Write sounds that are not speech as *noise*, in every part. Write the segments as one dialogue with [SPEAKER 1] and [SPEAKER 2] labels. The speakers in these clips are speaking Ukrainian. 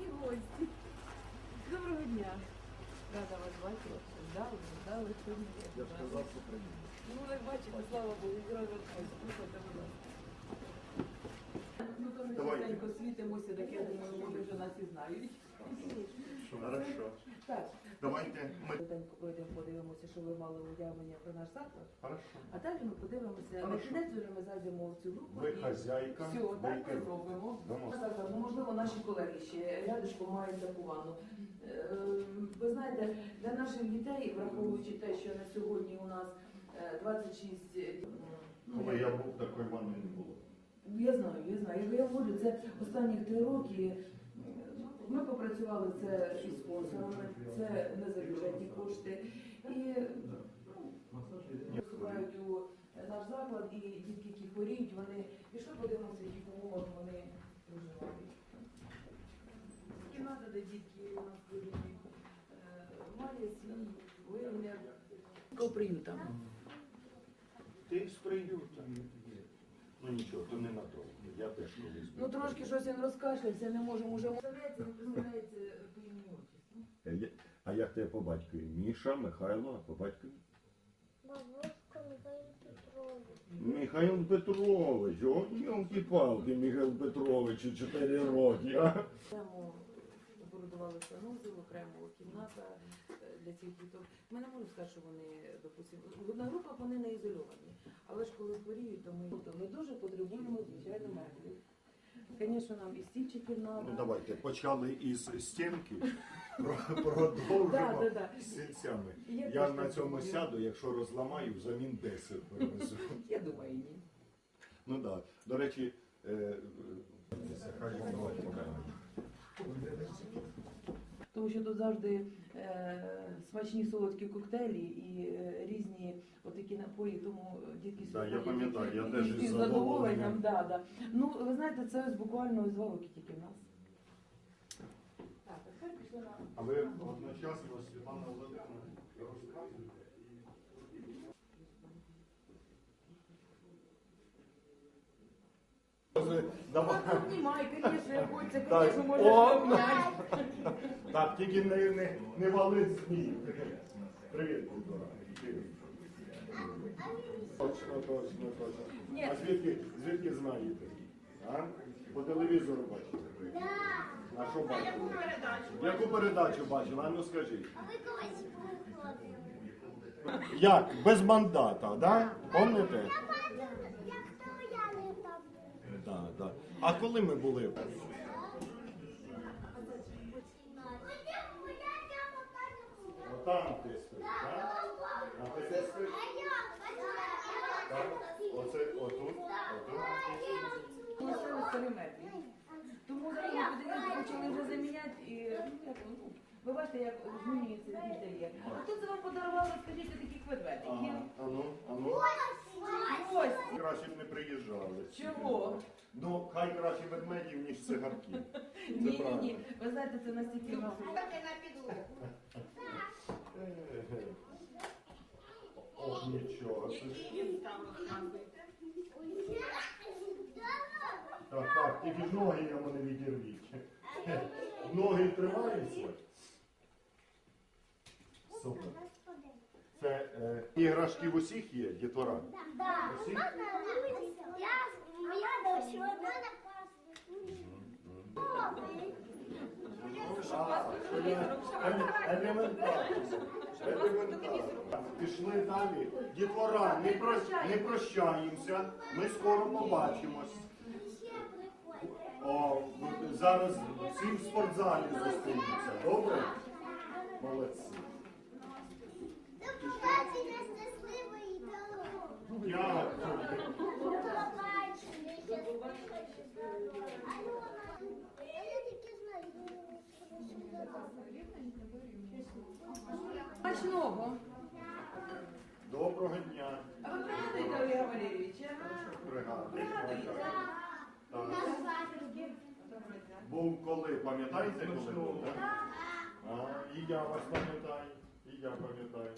[SPEAKER 1] Які гості? Доброго дня. Рада вас бачити. Ждали, ждали, що я
[SPEAKER 2] сказав, що прийду.
[SPEAKER 1] Ну, як бачите, слава Богу, зразу слухайте, будь ласка. Ну, то ми частенько світимося, так я думаю, вони вже нас і знають.
[SPEAKER 2] Хорошо.
[SPEAKER 1] Так,
[SPEAKER 2] Давайте ми.
[SPEAKER 1] Пройдемо, подивимося, що ви мали уявлення про наш заклад.
[SPEAKER 2] Хорошо.
[SPEAKER 1] А далі ми подивимося, на
[SPEAKER 2] Хорошо.
[SPEAKER 1] кінець вже ми зайдемо в цю групу.
[SPEAKER 2] Ви
[SPEAKER 1] і
[SPEAKER 2] хазяйка,
[SPEAKER 1] Все, так ми зробимо.
[SPEAKER 2] Дамо.
[SPEAKER 1] Заклад, ну, можливо, наші колеги ще рядишко мають таку ванну. Е, Ви знаєте, для наших дітей, враховуючи те, що на сьогодні у нас е, 26 е, ну,
[SPEAKER 2] Коли я був, такої ванни не було.
[SPEAKER 1] я знаю, я знаю. Я говорю, це останні три роки. Ми попрацювали це із спонсорами, це не за бюджетні кошти. І ну, у наш заклад, і дітки, які хворіють, вони пішли подивимося, яких умовах вони проживають. Кімната, де дітки у нас хворіють, е, має свій вигляд. Коприюта.
[SPEAKER 2] Ти з приюта. Ну нічого, то не надовго. Я теж колись.
[SPEAKER 1] Ну трошки щось він розкашлявся, не можемо вже. Представляється, не представляється по імені отчеству.
[SPEAKER 2] Е, А як тебе по батькові? Міша, Михайло, а по батькові?
[SPEAKER 3] Бабушка Михайло Петрович.
[SPEAKER 2] Михайло Петрович, о, палки Михайло Петрович, 4 роки, а?
[SPEAKER 1] Оборудували санузел, окремо кімната е, для цих діток. Ми не можемо сказати, що вони, допустимо, в одна група вони не ізольовані. Але ж коли хворіють, то ми, то ми дуже потребуємо, звичайно, меблів. Звісно, нам і стільчиків
[SPEAKER 2] Ну давайте, почали із стінки, *laughs* про- продовжимо
[SPEAKER 1] Да, да, да.
[SPEAKER 2] з сільцями.
[SPEAKER 1] Я
[SPEAKER 2] Я на цьому сяду, якщо розламаю, взамін 10 перевезу.
[SPEAKER 1] Я думаю, ні.
[SPEAKER 2] Ну так. Да. До речі, е, хай давайте покажемо.
[SPEAKER 1] Тому що тут завжди е, смачні солодкі коктейлі і е, різні отакі напої, тому дітки
[SPEAKER 2] Да, я пам'ятаю, я теж
[SPEAKER 1] із
[SPEAKER 2] із
[SPEAKER 1] задоволенням.
[SPEAKER 2] задоволенням.
[SPEAKER 1] Да, да. Ну, ви знаєте, це ось буквально із валки тільки в нас. Так, а тепер пішли на
[SPEAKER 2] А ви одночасно Світлана Володимирівна розказуєте Давай.
[SPEAKER 1] Хочеться,
[SPEAKER 2] Так,
[SPEAKER 1] звісно, можеш
[SPEAKER 2] о,
[SPEAKER 1] обняти.
[SPEAKER 2] Так, тільки не, не, не вали змій. Привіт, Культура. Точно, точно, точно.
[SPEAKER 1] Ні.
[SPEAKER 2] А звідки, звідки знаєте? А? По телевізору бачите? А що бачили? Яку передачу? Яку передачу бачили? А ну скажіть.
[SPEAKER 3] А ви колись виходили?
[SPEAKER 2] Як? Без мандата, да? Помните?
[SPEAKER 3] Я бачила, як стояли там.
[SPEAKER 2] Так, так. А коли ми були?
[SPEAKER 3] Ходіть гуляти, я покажу.
[SPEAKER 2] Там ти спиш, так? А ти де спиш? Так? Оце отут, отут.
[SPEAKER 1] Тому зараз подивилися, почали вже заміняти і ну, як, ну, ви бачите, як змінюється дітей. А тут це вам подарували, скажіть, таких ведмедиків.
[SPEAKER 2] Ага, а ну, а ну.
[SPEAKER 1] Ось.
[SPEAKER 2] Краще б не приїжджали.
[SPEAKER 1] Чого?
[SPEAKER 2] Ну, хай краще ведмедів, ніж цигарки.
[SPEAKER 1] Ні, ні, ні. Ви знаєте, це настільки нас.
[SPEAKER 2] Ох, нічого. Так, так, тільки ж ноги йому не відірвіть. Ноги тримаються. Супер. Це е, іграшки в усіх є, дітвора? Усіх? Елементарно. Пішли далі. Дітвора, не, про, не прощаємося. Ми скоро побачимось. О, зараз всі в спортзалі зустрінемося. Добре? Молодці.
[SPEAKER 3] До побачення щасливої дороги.
[SPEAKER 2] Дякую.
[SPEAKER 1] Смачного.
[SPEAKER 2] Доброго дня.
[SPEAKER 1] А ви пригадуєте Олега Валерійовича? Пригадуєте?
[SPEAKER 2] Так. Був коли, пам'ятаєте, коли був? так? А, і я вас пам'ятаю, і я пам'ятаю.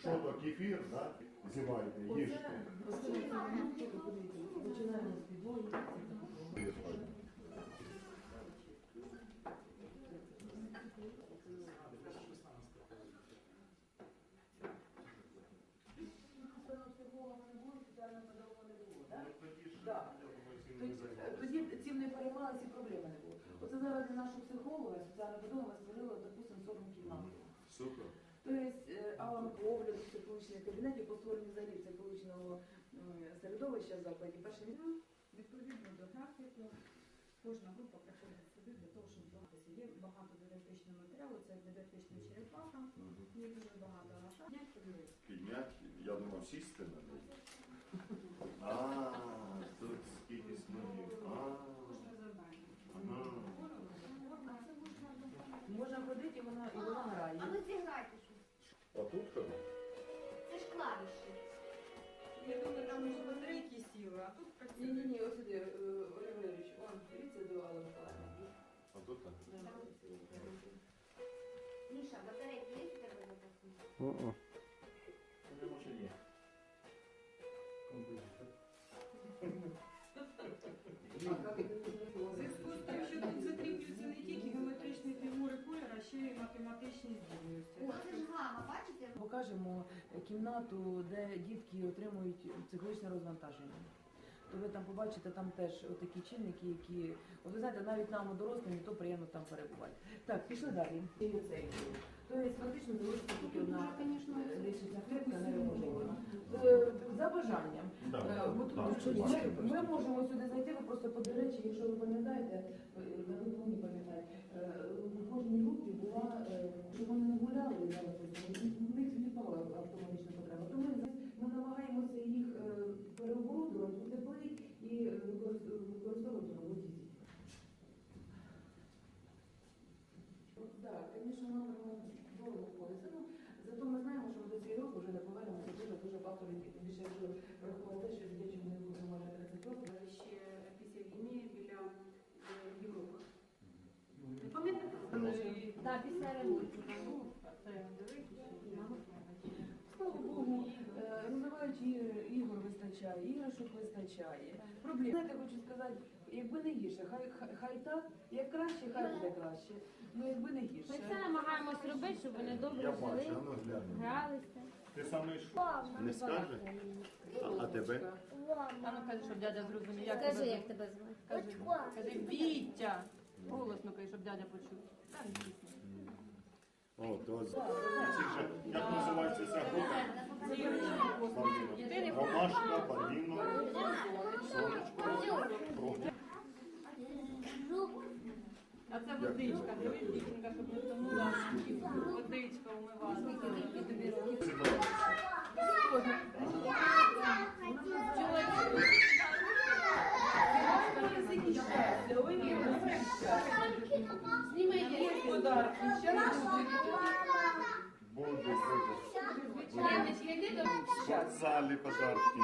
[SPEAKER 2] Що то, кефір, да? Зівайте, їжте.
[SPEAKER 1] Оце, Е, тоді цим не переймалися ці проблеми не було. Оце зараз для нашого психолога соціальна педагога створила, допустимо, 40 кімнат. Тобто е, алан погляду, психологічний кабінет, і постворення взагалі психологічного середовища закладів. Перше
[SPEAKER 4] Відповідно до графіку, кожна група приходить сюди для того, щоб зламатися. Є багато дидактичного матеріалу, це дидактична черепаха, є дуже багато подивитися.
[SPEAKER 2] Підняти, я думав, сісти на неї. А, тут скільки смогів. А,
[SPEAKER 4] Кожне завдання.
[SPEAKER 1] можна ходити, і вона, і вона грає.
[SPEAKER 3] А ну зіграйте щось.
[SPEAKER 2] А тут що?
[SPEAKER 3] Це ж клавіші.
[SPEAKER 4] Я думаю, там вже батарейки сіли, а тут
[SPEAKER 1] Ні, ні,
[SPEAKER 4] працює.
[SPEAKER 1] ні, ось сюди, е, Олег Валерійович, он, дивіться до Алла Миколаївна.
[SPEAKER 2] А тут так.
[SPEAKER 3] Міша, батарейки є у тебе запасні?
[SPEAKER 1] Покажемо е, кімнату, де дітки отримують психологічне розвантаження. То ви там побачите, там теж такі чинники, які, от ви знаєте, навіть нам дорослим то приємно там перебувати. Так, пішли далі. Тобто фактично залишиться тільки одна е, лічильна клітка неремонтована. Е, За бажанням. Е, ми, можемо сюди зайти, ви просто по речі, якщо ви пам'ятаєте, е, на не пам'ятаєте, е, у кожній групі була, е, щоб вони не гуляли, зараз, в них відпала автоматична потреба. Тому ми, ми намагаємося їх е, переоборудувати, утеплити і е, використ- використовувати роботі. Так, звісно, ми дорого. Ну, зато ми знаємо, що ми до цієї року вже не повернемося дуже дуже багато років. Тим більше, якщо врахувати те, що в дитячому будинку майже 30 років.
[SPEAKER 4] Ще після війни біля е, Європи. Не пам'ятаєте?
[SPEAKER 3] Так, після ремонту.
[SPEAKER 4] Це дивитися,
[SPEAKER 1] Слава Богу, е, розвиваючи ігри, ігор вистачає, іграшок вистачає. Проблем. Знаєте, хочу сказати, якби не гірше, хай, хай, хай так, як краще, хай буде краще. Ну якби не
[SPEAKER 5] Ми все намагаємось робити, щоб вони добре жили,
[SPEAKER 2] ну
[SPEAKER 5] гралися.
[SPEAKER 2] Ти саме що? Не скаже? А, а тебе?
[SPEAKER 5] А ну кажи, щоб дядя зрозумів, як
[SPEAKER 3] Скажи,
[SPEAKER 5] тебе
[SPEAKER 3] як тебе звати.
[SPEAKER 5] Кажи, кажи, Вітя. Голосно кажи, щоб дядя почув. Так, дійсно.
[SPEAKER 2] О, то з цих же, як називається ця група? Ромашка, барвінок, сонечко, фрукти.
[SPEAKER 5] А це водичка, дівчинка, щоб не втонула. Водичка умивала. Знімайте.
[SPEAKER 1] Подарки, щастя.
[SPEAKER 2] Буде, буде.
[SPEAKER 5] Йди до
[SPEAKER 2] В спортзалі подарки.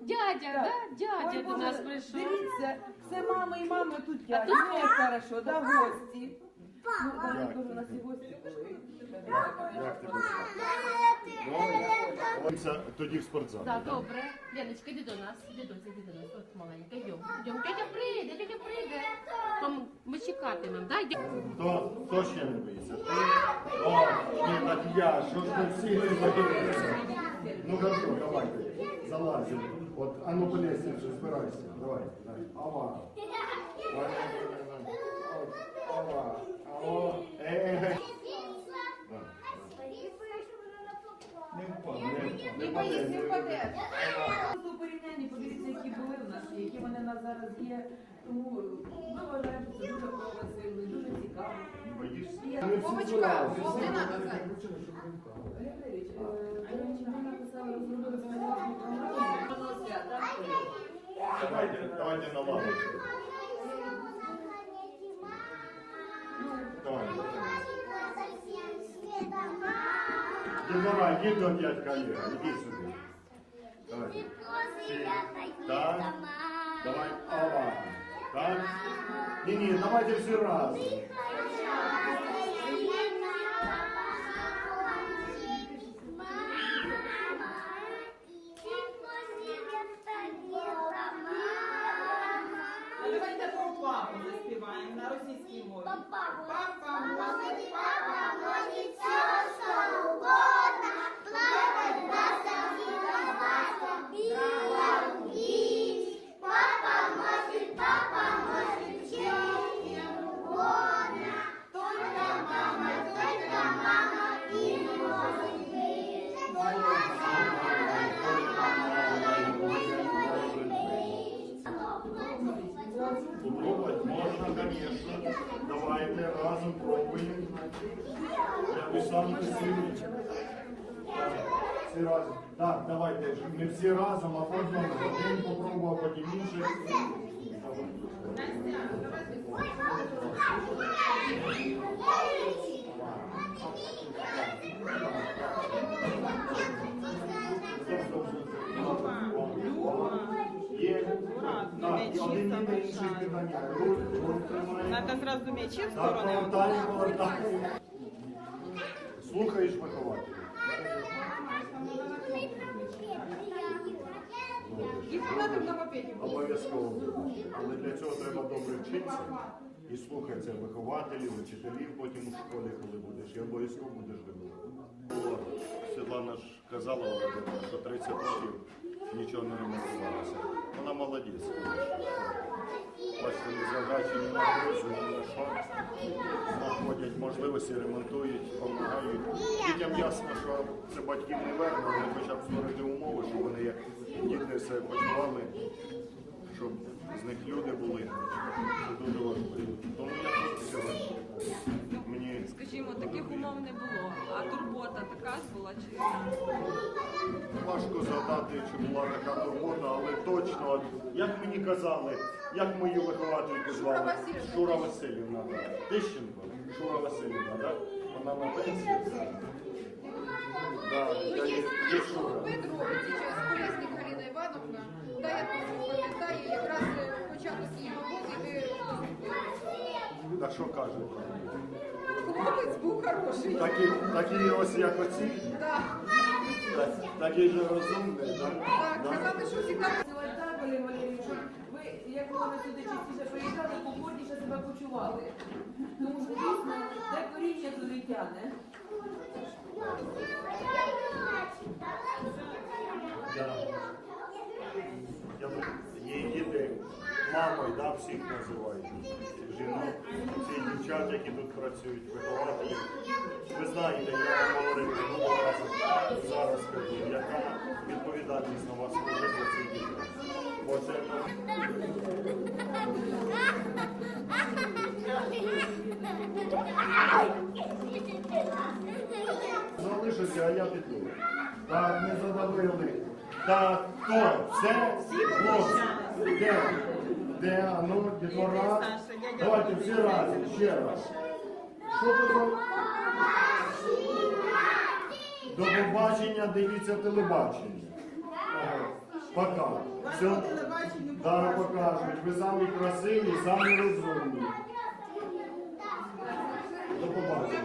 [SPEAKER 5] Дядя, да? Дядя
[SPEAKER 1] Ой,
[SPEAKER 5] до нас прийшов.
[SPEAKER 1] Дивіться, це мама і мама тут дядя. Ну, як хорошо, да, гості. Ну, да,
[SPEAKER 2] Як
[SPEAKER 1] дуже у нас і гості були.
[SPEAKER 2] Як тебе звати? Це Тоді в спортзалі.
[SPEAKER 5] Так, добре. Яночка, йди до нас. Іди до іди до нас. От маленька, йдем. Йдем. Тетя прийде, тетя прийде. Тому ми чекатимемо, да? Йдем.
[SPEAKER 2] Хто, хто ще не боїться? О, ні, так я, що ж ви всі не боїтеся? Ну хорошо, давайте, залазимо. От, а ну по лестниці, збирайся, давай. давай. Ава. Давай. Ава. Аво. Е, е, е. Не впаде, не впаде.
[SPEAKER 1] Не впаде. У порівнянні, подивіться, які були в нас, які вони в нас зараз є. Тому ми вважаємо, що це дуже прогресивно, дуже цікаво.
[SPEAKER 2] Збиралися.
[SPEAKER 1] Валентина назад.
[SPEAKER 2] Давайте, давайте на лавочку. Давай. Ти давай, до дядька Олега, іди сюди. Давай. Так. Давай, ава. Так? Ні, ні, давайте всі разом.
[SPEAKER 3] 爸爸妈妈 kamu?
[SPEAKER 2] Оксанка Сергійович. Всі разом. Так, давайте, не всі разом, а по одному. Один попробував, потім інший.
[SPEAKER 6] Надо зразу м'ячі в
[SPEAKER 2] Так, повертаємо, повертаємо. Слухаєш вихователя. Обов'язково. Але для цього треба добре вчитися і слухатися вихователів, вчителів потім у школі, коли будеш, і обов'язково будеш вибувати. Світлана ж казала, що 30 років нічого не ремонтувалося. Вона молодець. Бачите, незважаючи ні на кризу, ні що, знаходять можливості, ремонтують, допомагають. Дітям ясно, що це батьків не верно, але хоча б створити умови, щоб вони як діти себе почували, щоб з них люди були. Це дуже важливо. Тому я. Мені
[SPEAKER 7] Скажімо, таких умов не було, а турбота така ж була чи
[SPEAKER 2] важко згадати, чи була така турбота, але точно, як мені казали, як мою виховательку звали? Шура Васильівна. Тищенко? Шура Васильівна, так? Вона на пенсії. Да, я є, є Шура.
[SPEAKER 8] Петро, сейчас Колесник Галина Івановна, да, я дуже пам'ятаю, якраз е, початок її роботи ви поступили.
[SPEAKER 2] Так що кажуть?
[SPEAKER 8] Хлопець був хороший.
[SPEAKER 2] Такі, такі ось як оці,
[SPEAKER 8] Да,
[SPEAKER 2] так, такі ж розумні, так?
[SPEAKER 8] так,
[SPEAKER 2] Да?
[SPEAKER 8] казали, що
[SPEAKER 1] так, Валерій Валерійович, ви, як ви сюди частіше приїжджали, комфортніше себе почували. Тому що дійсно, те коріння туди тягне.
[SPEAKER 2] Я, я, її діти мамою, да, всіх називають. Жінок, всі дівчат, які тут працюють, вихователі. Ви знаєте, я говорив минулого разу, зараз скажу, яка відповідальність на вас лежить за цих дітей. Бо це ну, залишиться, а я піду. Так, не задавили. Так, хто? Все? Хлопці. Де? Де? А ну, дітвора. Давайте всі разом, ще раз. Що ви робите? До побачення, дивіться телебачення. Пока. Все.
[SPEAKER 6] телебаченню
[SPEAKER 2] покажуть. Ви самі красиві, самі розумні. До побачення.